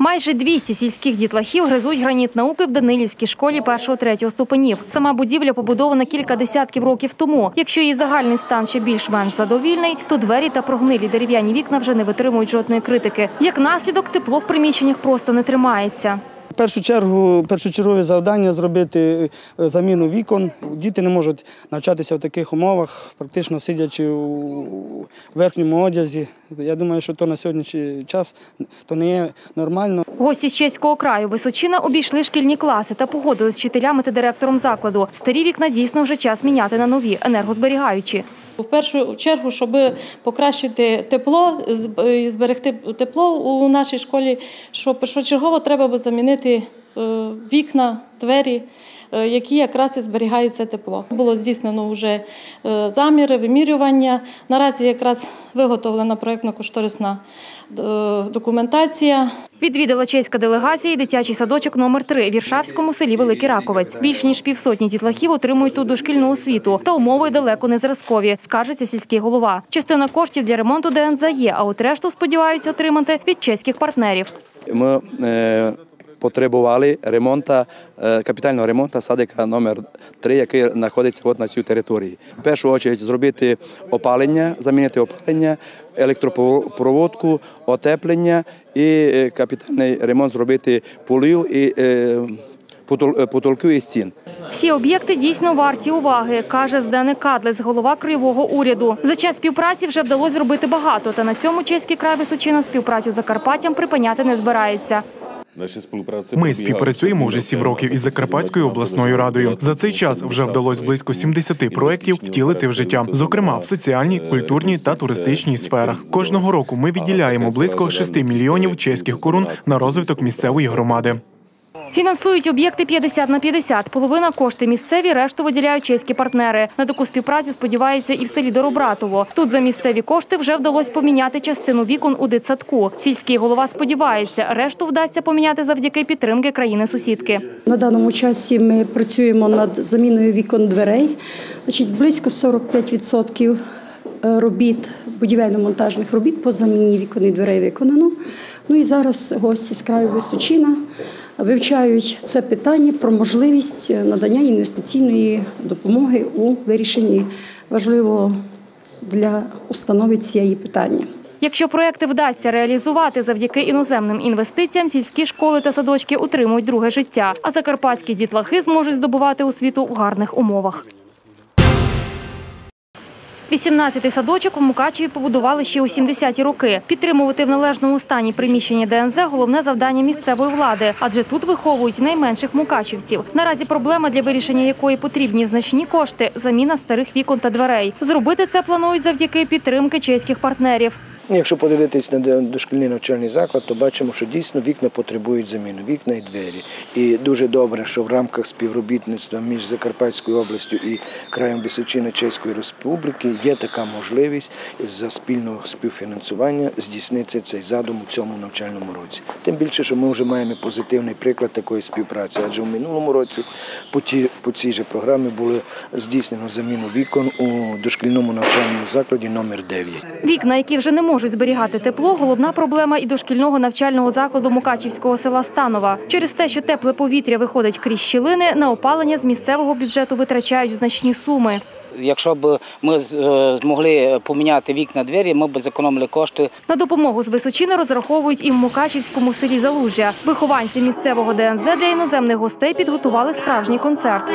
Майже 200 сільських дітлахів гризуть граніт науки в Данилівській школі 1-3 ступенів. Сама будівля побудована кілька десятків років тому. Якщо її загальний стан ще більш-менш задовільний, то двері та прогнилі дерев'яні вікна вже не витримують жодної критики. Як наслідок, тепло в приміщеннях просто не тримається. Першу чергу, першочергове завдання зробити е, заміну вікон. Діти не можуть навчатися в таких умовах, практично сидячи у верхньому одязі. Я думаю, що то на сьогоднішній час то не є нормально. Гості з чеського краю Височина обійшли шкільні класи та погодились з вчителями та директором закладу. Старі вікна дійсно вже час міняти на нові, енергозберігаючі. В першу чергу, щоб покращити тепло, і зберегти тепло у нашій школі, що першочергово треба замінити е, вікна, двері, е, які якраз і зберігають це тепло. Було здійснено вже е, заміри, вимірювання. Наразі якраз виготовлена проєктно-кошторисна е, документація. Відвідала чеська делегація і дитячий садочок номер 3 в Віршавському селі Великий Раковець. Більш ніж півсотні дітлахів отримують тут дошкільну освіту, та умови далеко не зразкові, скаржиться сільський голова. Частина коштів для ремонту ДНЗ є, а от решту сподіваються отримати від чеських партнерів. Ми е, потребували ремонту, е, капітального ремонту садика номер 3 який знаходиться от на цій території. В першу чергу зробити опалення, замінити опалення, електропроводку, отеплення і капітальний ремонт зробити полів і потолків і стін. Всі об'єкти дійсно варті уваги, каже Зденик Кадлес, голова краєвого уряду. За час співпраці вже вдалося зробити багато, та на цьому чеський край Височина співпрацю з Закарпаттям припиняти не збирається. Ми співпрацюємо вже сім років із Закарпатською обласною радою. За цей час вже вдалося близько 70 проєктів втілити в життя, зокрема в соціальній, культурній та туристичній сферах. Кожного року ми відділяємо близько 6 мільйонів чеських корун на розвиток місцевої громади. Фінансують об'єкти 50 на 50. Половина кошти місцеві, решту виділяють чеські партнери. На таку співпрацю сподіваються і в селі Доробратово. Тут за місцеві кошти вже вдалося поміняти частину вікон у дитсадку. Сільський голова сподівається, решту вдасться поміняти завдяки підтримки країни-сусідки. На даному часі ми працюємо над заміною вікон дверей. Значить, близько 45% робіт, будівельно-монтажних робіт по заміні вікон і дверей виконано. Ну і зараз гості з краю Височина вивчають це питання про можливість надання інвестиційної допомоги у вирішенні важливого для установи цієї питання. Якщо проекти вдасться реалізувати завдяки іноземним інвестиціям, сільські школи та садочки отримують друге життя, а закарпатські дітлахи зможуть здобувати освіту в гарних умовах. 18-й садочок у Мукачеві побудували ще у 70-ті роки. Підтримувати в належному стані приміщення ДНЗ – головне завдання місцевої влади, адже тут виховують найменших мукачівців. Наразі проблема, для вирішення якої потрібні значні кошти – заміна старих вікон та дверей. Зробити це планують завдяки підтримки чеських партнерів. Ну, Якщо подивитись на дошкільний навчальний заклад, то бачимо, що дійсно вікна потребують заміни, вікна і двері. І дуже добре, що в рамках співробітництва між Закарпатською областю і краєм Височини Чеської Республіки є така можливість за спільного співфінансування здійснити цей задум у цьому навчальному році. Тим більше, що ми вже маємо позитивний приклад такої співпраці, адже в минулому році по, ті, по цій же програмі було здійснено заміну вікон у дошкільному навчальному закладі номер 9. Вікна, які вже не можуть зберігати тепло, головна проблема і дошкільного навчального закладу Мукачівського села Станова. Через те, що тепле повітря виходить крізь щілини, на опалення з місцевого бюджету витрачають значні суми. Якщо б ми е, змогли поміняти вікна двері, ми б зекономили кошти. На допомогу з Височини розраховують і в Мукачівському селі Залужжя. Вихованці місцевого ДНЗ для іноземних гостей підготували справжній концерт.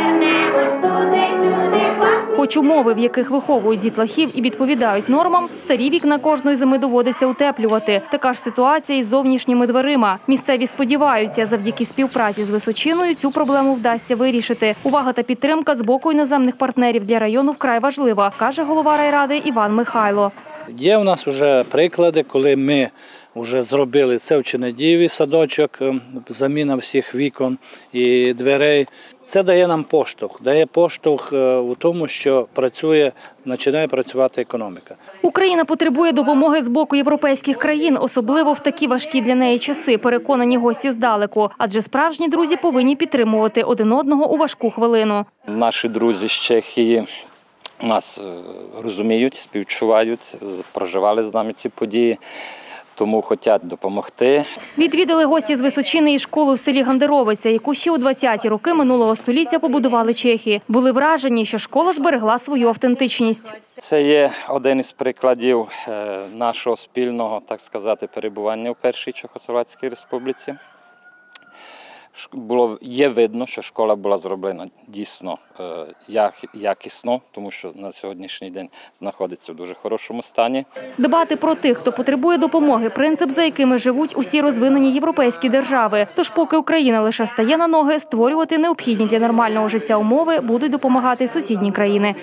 Хоч умови, в яких виховують дітлахів і відповідають нормам, старі вікна кожної зими доводиться утеплювати. Така ж ситуація із зовнішніми дверима. Місцеві сподіваються, завдяки співпраці з Височиною цю проблему вдасться вирішити. Увага та підтримка з боку іноземних партнерів для району вкрай важлива, каже голова райради Іван Михайло. Є у нас вже приклади, коли ми вже зробили це в Чинедіві садочок, ем, заміна всіх вікон і дверей. Це дає нам поштовх, дає поштовх е, у тому, що працює, починає працювати економіка. Україна потребує допомоги з боку європейських країн, особливо в такі важкі для неї часи. Переконані гості здалеку. Адже справжні друзі повинні підтримувати один одного у важку хвилину. Наші друзі з Чехії нас е, розуміють, співчувають, проживали з нами ці події. тому хочуть допомогти. Відвідали гості з Височини і школу в селі Гандеровиця, яку ще у 20-ті роки минулого століття побудували чехи. Були вражені, що школа зберегла свою автентичність. Це є один із прикладів е, нашого спільного, так сказати, перебування в першій Чехословацькій республіці. Було, є видно, що школа була зроблена дійсно як- якісно, тому що на сьогоднішній день знаходиться в дуже хорошому стані. Дбати про тих, хто потребує допомоги, принцип, за якими живуть усі розвинені європейські держави. Тож, поки Україна лише стає на ноги, створювати необхідні для нормального життя умови будуть допомагати сусідні країни.